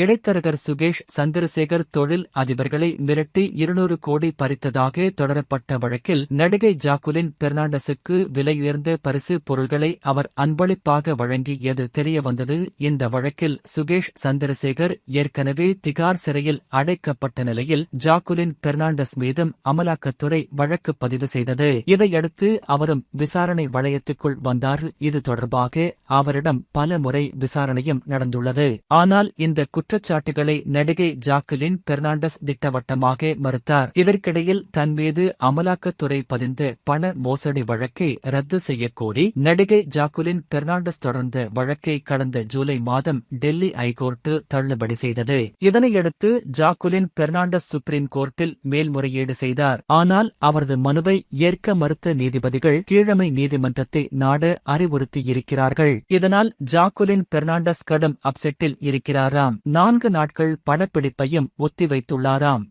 இடைத்தரகர் சுகேஷ் சந்திரசேகர் தொழில் அதிபர்களை மிரட்டி இருநூறு கோடி பறித்ததாக தொடரப்பட்ட வழக்கில் நடிகை ஜாக்குலின் பெர்னாண்டஸுக்கு விலையுயர்ந்த பரிசு பொருள்களை அவர் அன்பளிப்பாக வழங்கியது தெரியவந்தது. இந்த வழக்கில் சுகேஷ் சந்திரசேகர் ஏற்கனவே திகார் சிறையில் அடைக்கப்பட்ட நிலையில் ஜாக்குலின் பெர்னாண்டஸ் மீதும் அமலாக்கத்துறை வழக்கு பதிவு செய்தது. இதையடுத்து அவரும் விசாரணை வளையத்துக்குள் வந்தார். இது தொடர்பாக அவரிடம் பல முறை விசாரணையும் நடந்துள்ளது. ஆனால் இந்த குற்றச்சாட்டுகளை நடிகை ஜாக்குலின் பெர்னாண்டஸ் திட்டவட்டமாக மறுத்தார். இதற்கிடையில் தன் மீது அமலாக்கத்துறை பதிந்த பண மோசடி வழக்கை ரத்து செய்யக்கோரி நடிகை ஜாக்குலின் பெர்னாண்டஸ் தொடர்ந்த வழக்கை கடந்த ஜூலை மாதம் டெல்லி ஐகோர்ட்டு தள்ளுபடி செய்தது. இதனையடுத்து ஜாக்குலின் பெர்னாண்டஸ் சுப்ரீம் கோர்ட்டில் மேல்முறையீடு செய்தார். ஆனால் அவரது மனுவை ஏற்க மறுத்த நீதிபதிகள் கீழமை நீதிமன்றத்தை நாட அறிவுறுத்தியிருக்கிறார்கள். இதனால் ஜாக்குலின் பெர்னாண்டஸ் கடும் அப்செட்டில் இருக்கிறாராம். நான்கு நாட்கள் படப்பிடிப்பையும் ஒத்திவைத்துள்ளாராம்.